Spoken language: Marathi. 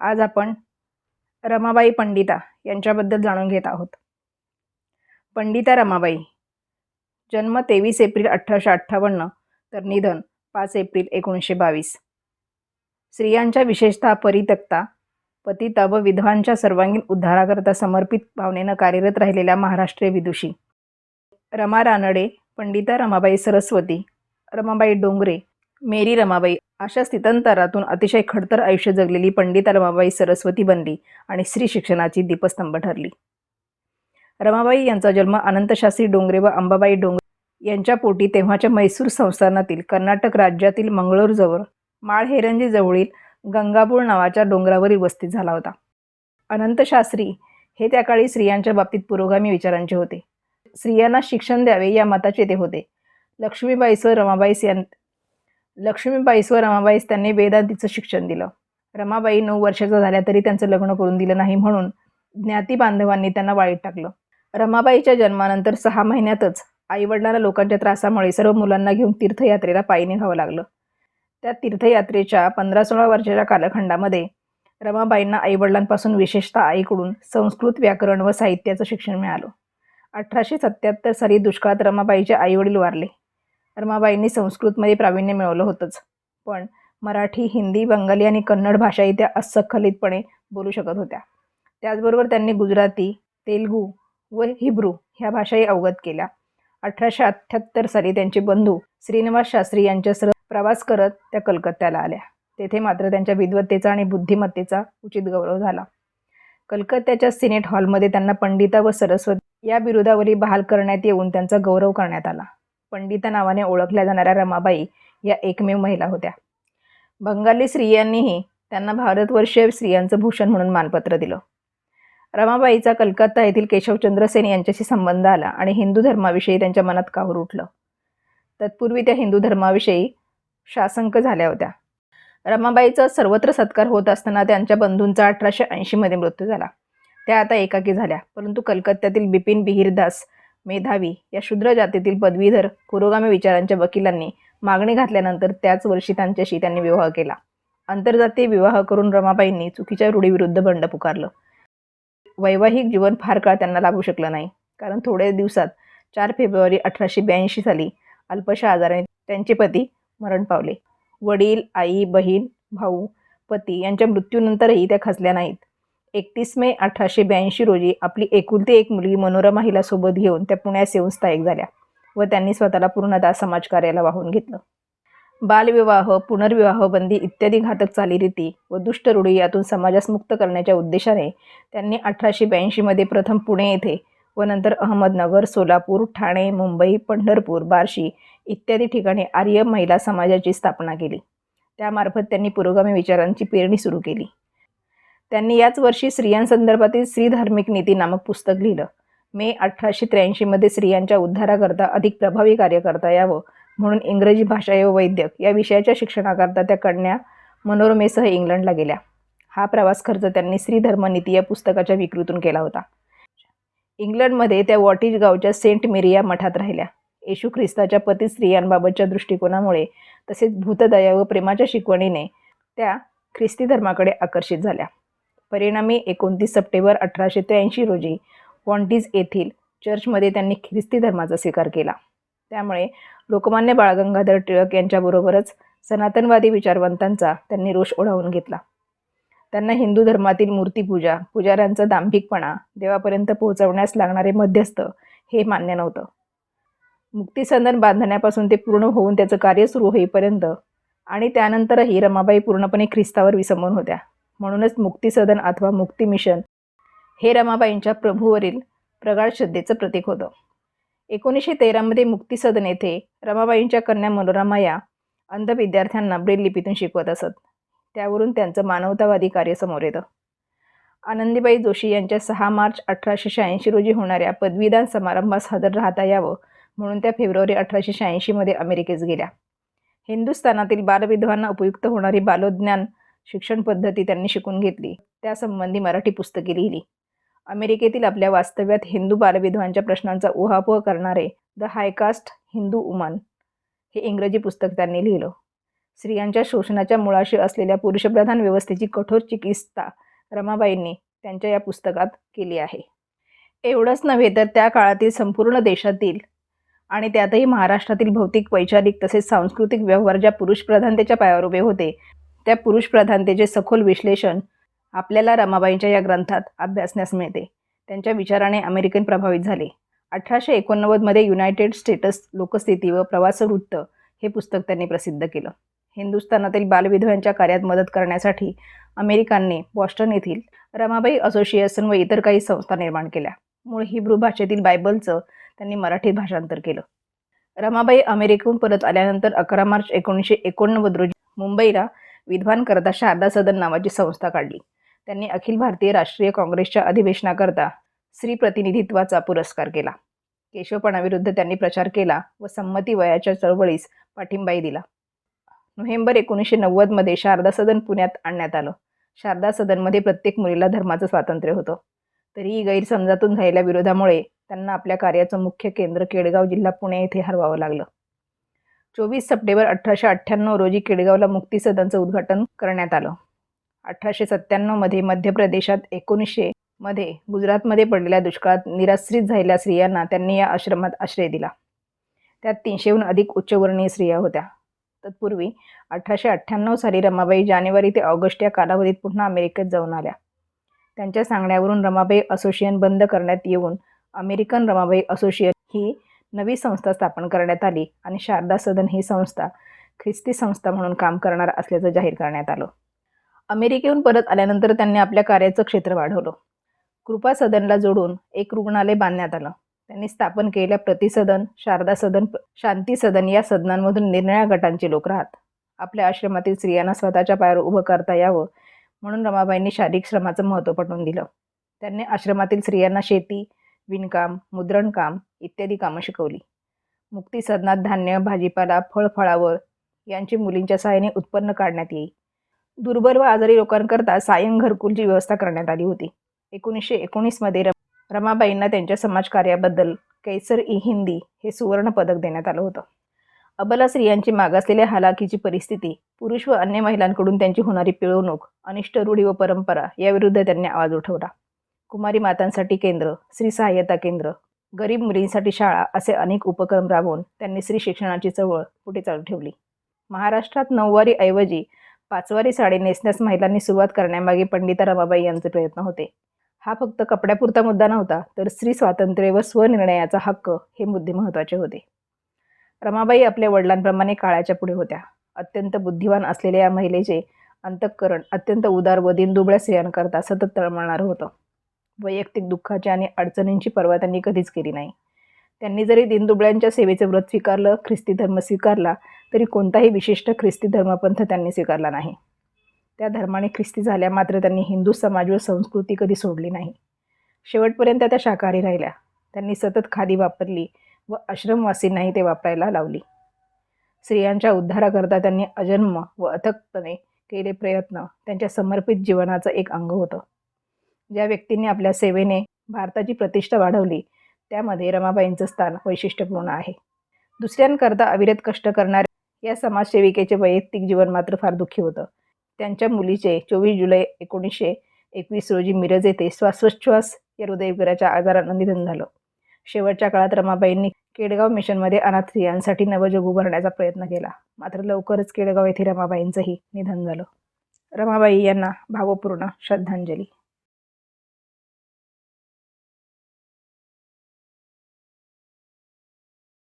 आज आपण रमाबाई पंडिता यांच्याबद्दल जाणून घेत आहोत. पंडिता रमाबाई जन्म तेवीस एप्रिल अठराशे अठ्ठावन्न तर निधन पाच एप्रिल एकोणीसशे बावीस. स्त्रियांच्या विशेषतः परितक्ता पतिता व विधवांच्या सर्वांगीण उद्धाराकरता समर्पित भावनेनं कार्यरत राहिलेल्या महाराष्ट्रीय विदुषी. रमा रानडे पंडिता रमाबाई सरस्वती रमाबाई डोंगरे मेरी रमाबाई अशा स्थितंतरातून अतिशय खडतर आयुष्य जगलेली पंडिता रमाबाई सरस्वती बनली आणि स्त्री शिक्षणाची दीपस्तंभ ठरली. रमाबाई यांचा जन्म अनंतशास्त्री डोंगरे व अंबाबाई डोंगरे यांच्या पोटी तेव्हाच्या मैसूर संस्थानातील कर्नाटक राज्यातील मंगळूरजवळ माळहेरंजी जवळील गंगापूर नावाच्या डोंगरावरील वस्तीत झाला होता. अनंतशास्त्री हे त्या काळी स्त्रियांच्या बाबतीत पुरोगामी विचारांचे होते. स्त्रियांना शिक्षण द्यावे या मताचे ते होते. लक्ष्मीबाईस व रमाबाईस यां लक्ष्मीबाईस व रमाबाईस त्यांनी वेदांतीचं शिक्षण दिलं. रमाबाई नऊ वर्षाच्या झाल्या तरी त्यांचं लग्न करून दिलं नाही म्हणून ज्ञाती बांधवांनी त्यांना वाळीत टाकलं. रमाबाईच्या जन्मानंतर सहा महिन्यातच आईवडिलांना लोकांच्या त्रासामुळे सर्व मुलांना घेऊन तीर्थयात्रेला पायी निघावं लागलं. त्या तीर्थयात्रेच्या पंधरा सोळा वर्षाच्या कालखंडामध्ये रमाबाईंना आईवडिलांपासून विशेषतः आईकडून संस्कृत व्याकरण व साहित्याचं शिक्षण मिळालं. अठराशे सत्याहत्तर साली दुष्काळात रमाबाईचे आईवडील वारले. रमाबाईंनी संस्कृतमध्ये प्रावीण्य मिळवलं होतंच. पण मराठी हिंदी बंगाली आणि कन्नड भाषाही त्या अस्खलितपणे बोलू शकत होत्या. त्याचबरोबर त्यांनी गुजराती तेलगू व हिब्रू ह्या भाषाही अवगत केल्या. अठराशे अठ्ठ्याहत्तर साली त्यांचे बंधू श्रीनिवास शास्त्री यांच्यासह प्रवास करत त्या कलकत्त्याला आल्या. तेथे मात्र त्यांच्या विद्वत्तेचा आणि बुद्धिमत्तेचा उचित गौरव झाला. कलकत्त्याच्या सिनेट हॉलमध्ये त्यांना पंडिता व सरस्वती या बिरुदावरी बहाल करण्यात येऊन त्यांचा गौरव करण्यात आला. पंडिता नावाने ओळखल्या जाणाऱ्या रमाबाई या एकमेव महिला होत्या. बंगाली स्त्रियांनीही त्यांना भारतवर्षीय स्त्रियांचं भूषण म्हणून मानपत्र दिलं. रमाबाईचा कलकत्ता येथील केशवचंद्र सेन यांच्याशी संबंध आला आणि हिंदू धर्माविषयी त्यांच्या मनात काहूर उठलं. तत्पूर्वी त्या हिंदू धर्माविषयी शासंक झाल्या होत्या. रमाबाईचा सर्वत्र सत्कार होत असताना त्यांच्या बंधूंचा अठराशे ऐंशीमध्ये मृत्यू झाला. त्या आता एकाकी झाल्या परंतु कलकत्त्यातील बिपिन बिहीरदास मेधावी या शूद्र जातीतील पदवीधर पुरोगामी विचारांच्या वकिलांनी मागणी घातल्यानंतर त्याच वर्षी त्यांच्याशी त्यांनी विवाह केला. आंतरजातीय विवाह करून रमाबाईंनी चुकीच्या रूढीविरुद्ध बंड पुकारलं. वैवाहिक जीवन फार काळ त्यांना लाभू शकलं नाही. कारण थोड्या दिवसात चार फेब्रुवारी अठराशे ब्याऐंशी साली अल्पशा आजाराने त्यांचे पती मरण पावले. वडील आई बहीण भाऊ पती यांच्या मृत्यूनंतरही त्या खचल्या नाहीत. एकतीस मे अठराशे ब्याऐंशी रोजी आपली एकुलती एक मुलगी मनोरमा हिला सोबत घेऊन त्या पुण्यात येऊन स्थायिक झाल्या व त्यांनी स्वतःला पूर्णतः समाजकार्याला वाहून घेतलं. बालविवाह पुनर्विवाह बंदी इत्यादी घातक चालीरीती व दुष्ट रूढी यातून समाजास मुक्त करण्याच्या उद्देशाने त्यांनी अठराशे ब्याऐंशीमध्ये प्रथम पुणे येथे व नंतर अहमदनगर सोलापूर ठाणे मुंबई पंढरपूर बार्शी इत्यादी ठिकाणी आर्य महिला समाजाची स्थापना केली. त्यामार्फत त्यांनी पुरोगामी विचारांची पेरणी सुरू केली. त्यांनी याच वर्षी स्त्रियांसंदर्भातील स्त्री धार्मिक नीती नामक पुस्तक लिहिलं. मे अठराशे त्र्याऐंशीमध्ये स्त्रियांच्या उद्धाराकरता अधिक प्रभावी कार्य करता यावं म्हणून इंग्रजी भाषा व वैद्यक या विषयाच्या शिक्षणाकरता त्या कन्या मनोरमेसह इंग्लंडला गेल्या. हा प्रवास खर्च त्यांनी स्त्री धर्मनीती या पुस्तकाच्या विक्रीतून केला होता. इंग्लंडमध्ये त्या वॉटिज गावच्या सेंट मेरी या मठात राहिल्या. येशू ख्रिस्ताच्या पती स्त्रियांबाबतच्या दृष्टिकोनामुळे तसेच भूतदया व प्रेमाच्या शिकवणीने त्या ख्रिस्ती धर्माकडे आकर्षित झाल्या. परिणामी एकोणतीस सप्टेंबर अठराशे त्र्याऐंशी रोजी वॉन्टीज येथील चर्चमध्ये त्यांनी ख्रिस्ती धर्माचा स्वीकार केला. त्यामुळे लोकमान्य बाळगंगाधर टिळक यांच्याबरोबरच सनातनवादी विचारवंतांचा त्यांनी रोष ओढावून घेतला. त्यांना हिंदू धर्मातील मूर्तीपूजा पुजाऱ्यांचा दांभिकपणा देवापर्यंत पोहोचवण्यास लागणारे मध्यस्थ हे मान्य नव्हतं. मुक्तीसंदन बांधण्यापासून ते पूर्ण होऊन त्याचं कार्य सुरू होईपर्यंत आणि त्यानंतरही रमाबाई पूर्णपणे ख्रिस्तावर विसंबून होत्या. म्हणूनच मुक्ती सदन अथवा मुक्ती मिशन हे रमाबाईंच्या प्रभूवरील प्रगाढ श्रद्धेचं प्रतीक होतं. एकोणीसशे तेरामध्ये मुक्तीसदन येथे रमाबाईंच्या कन्या मनोरमा या अंध विद्यार्थ्यांना ब्रेल लिपीतून शिकवत असत. त्यावरून त्यांचं मानवतावादी कार्य समोर येतं. आनंदीबाई जोशी यांच्या सहा मार्च अठराशे शहाऐंशी रोजी होणाऱ्या पदवीदान समारंभास हजर राहता यावं म्हणून त्या फेब्रुवारी अठराशे शहाऐंशीमध्ये अमेरिकेस गेल्या. हिंदुस्थानातील बालविधवांना उपयुक्त होणारी बालोज्ञान शिक्षण पद्धती त्यांनी शिकून घेतली. त्यासंबंधी मराठी पुस्तके लिहिली. अमेरिकेतील आपल्या वास्तव्यात हिंदू बालविधवांच्या प्रश्नांचा उहापोह करणारे द हायकास्ट हिंदू उमन हे इंग्रजी पुस्तक त्यांनी लिहिलं. स्त्रियांच्या शोषणाच्या मुळाशी असलेल्या पुरुषप्रधान व्यवस्थेची कठोर चिकित्सा रमाबाईंनी त्यांच्या या पुस्तकात केली आहे. एवढंच नव्हे तर त्या काळातील संपूर्ण देशातील आणि त्यातही महाराष्ट्रातील भौतिक वैचारिक तसेच सांस्कृतिक व्यवहार ज्या पुरुषप्रधानतेच्या पायावर उभे होते त्या पुरुषप्रधानतेचे सखोल विश्लेषण आपल्याला रमाबाईंच्या या ग्रंथात अभ्यासण्यास मिळते त्यांच्या विचाराने अमेरिकन प्रभावित झाले. अठराशे एकोणनव्वदमध्ये युनायटेड स्टेटस लोकस्थिती व प्रवासवृत्त हे पुस्तक त्यांनी प्रसिद्ध केलं. हिंदुस्थानातील बालविधवांच्या कार्यात मदत करण्यासाठी अमेरिकांनी बॉस्टन येथील रमाबाई असोसिएशन व इतर काही संस्था निर्माण केल्या. मूळ हिब्रू भाषेतील बायबलचं त्यांनी मराठीत भाषांतर केलं. रमाबाई अमेरिकेहून परत आल्यानंतर अकरा मार्च एकोणीसशे एकोणनव्वद रोजी मुंबईला विद्वान करता शारदा सदन नावाची संस्था काढली. त्यांनी अखिल भारतीय राष्ट्रीय काँग्रेसच्या अधिवेशनाकरता स्त्री प्रतिनिधित्वाचा पुरस्कार केला. केशवपणाविरुद्ध त्यांनी प्रचार केला व संमती वयाच्या चळवळीस पाठिंबाही दिला. नोव्हेंबर एकोणीसशे नव्वदमध्ये शारदा सदन पुण्यात आणण्यात आलं. शारदा सदनमध्ये प्रत्येक मुलीला धर्माचं स्वातंत्र्य होतं. तरीही गैरसमजातून झालेल्या विरोधामुळे त्यांना आपल्या कार्याचं मुख्य केंद्र केडगाव जिल्हा पुणे येथे हरवावं लागलं. चोवीस सप्टेंबर अठराशे अठ्ठ्याण्णव रोजी केडगावला मुक्ती सदनचं उद्घाटन करण्यात आलं. अठराशे सत्त्याण्णवमध्ये मध्य प्रदेशात एकोणीसशे मध्ये गुजरातमध्ये पडलेल्या दुष्काळात निराश्रित झालेल्या स्त्रियांना त्यांनी या आश्रमात आश्रय दिला. त्यात तीनशेहून अधिक उच्चवर्णीय स्त्रिया होत्या. तत्पूर्वी अठराशे अठ्ठ्याण्णव साली रमाबाई जानेवारी ते ऑगस्ट या कालावधीत पुन्हा अमेरिकेत जाऊन आल्या. त्यांच्या सांगण्यावरून रमाबाई असोसिएशन बंद करण्यात येऊन अमेरिकन रमाबाई असोसिएशन ही नवी संस्था स्थापन करण्यात आली आणि शारदा सदन ही संस्था ख्रिस्ती संस्था म्हणून काम करणार असल्याचं जाहीर करण्यात आलं. अमेरिकेहून परत आल्यानंतर त्यांनी आपल्या कार्याचं क्षेत्र वाढवलं. कृपा सदनला जोडून एक रुग्णालय बांधण्यात आलं. त्यांनी स्थापन केलेल्या प्रतिसदन शारदा सदन शांती सदन या सदनांमधून निर्णया गटांचे लोक राहत आपल्या आश्रमातील स्त्रियांना स्वतःच्या पायावर उभं करता यावं म्हणून रमाबाईंनी शारीरिक श्रमाचं महत्त्व पटवून दिलं. त्यांनी आश्रमातील स्त्रियांना शेती विणकाम मुद्रणकाम इत्यादी कामं शिकवली. मुक्ती सदनात धान्य भाजीपाला फळफळावर यांची मुलींच्या सहाय्याने उत्पन्न काढण्यात येई. दुर्बल व आजारी लोकांकरता सायं घरकुलची व्यवस्था करण्यात आली होती. एकोणीसशे एकोणीसमध्ये रम रमाबाईंना त्यांच्या समाजकार्याबद्दल कैसर ई हिंदी हे सुवर्ण पदक देण्यात आलं होतं. अबला स्त्रियांची मागासलेल्या हालाकीची परिस्थिती पुरुष व अन्य महिलांकडून त्यांची होणारी पिळवणूक अनिष्ट रूढी व परंपरा याविरुद्ध त्यांनी आवाज उठवला. कुमारी मातांसाठी केंद्र स्त्री सहाय्यता केंद्र गरीब मुलींसाठी शाळा असे अनेक उपक्रम राबवून त्यांनी स्त्री शिक्षणाची चळवळ पुढे चालू ठेवली. महाराष्ट्रात नऊवारी ऐवजी पाचवारी साडी नेसण्यास महिलांनी सुरुवात करण्यामागे पंडिता रमाबाई यांचे प्रयत्न होते. हा फक्त कपड्यापुरता मुद्दा नव्हता तर स्त्री स्वातंत्र्य व स्वनिर्णयाचा हक्क हे मुद्दे महत्त्वाचे होते. रमाबाई आपल्या वडिलांप्रमाणे काळाच्या पुढे होत्या. अत्यंत बुद्धिवान असलेल्या या महिलेचे अंतःकरण अत्यंत उदार व दिनदुबळ्या स्त्रियांकरता सतत तळमळणारं होतं. वैयक्तिक दुःखाची आणि अडचणींची पर्वा त्यांनी कधीच केली नाही. त्यांनी जरी दिनदुबळ्यांच्या सेवेचं व्रत स्वीकारलं ख्रिस्ती धर्म स्वीकारला तरी कोणताही विशिष्ट ख्रिस्ती धर्मपंथ त्यांनी स्वीकारला नाही. त्या धर्माने ख्रिस्ती झाल्या मात्र त्यांनी हिंदू समाज व संस्कृती कधी सोडली नाही. शेवटपर्यंत त्या शाकाहारी राहिल्या. त्यांनी सतत खादी वापरली व आश्रमवासींनाही ते वापरायला लावली. स्त्रियांच्या उद्धाराकरता त्यांनी अजन्म व अथकपणे केले प्रयत्न त्यांच्या समर्पित जीवनाचं एक अंग होतं. ज्या व्यक्तींनी आपल्या सेवेने भारताची प्रतिष्ठा वाढवली त्यामध्ये रमाबाईंचं स्थान वैशिष्ट्यपूर्ण आहे. दुसऱ्यांकरता अविरत कष्ट करणाऱ्या या समाजसेविकेचे वैयक्तिक जीवन मात्र फार दुःखी होतं. त्यांच्या मुलीचे चोवीस जुलै एकोणीसशे एकवीस रोजी मिरज येथे श्वासोच्छ्वास या हृदयविकाराच्या आजारानं निधन झालं. शेवटच्या काळात रमाबाईंनी केडगाव मिशनमध्ये अनाथ स्त्रियांसाठी नवजग उभारण्याचा प्रयत्न केला. मात्र लवकरच केडगाव येथे रमाबाईंचंही निधन झालं. रमाबाई यांना भावपूर्ण श्रद्धांजली.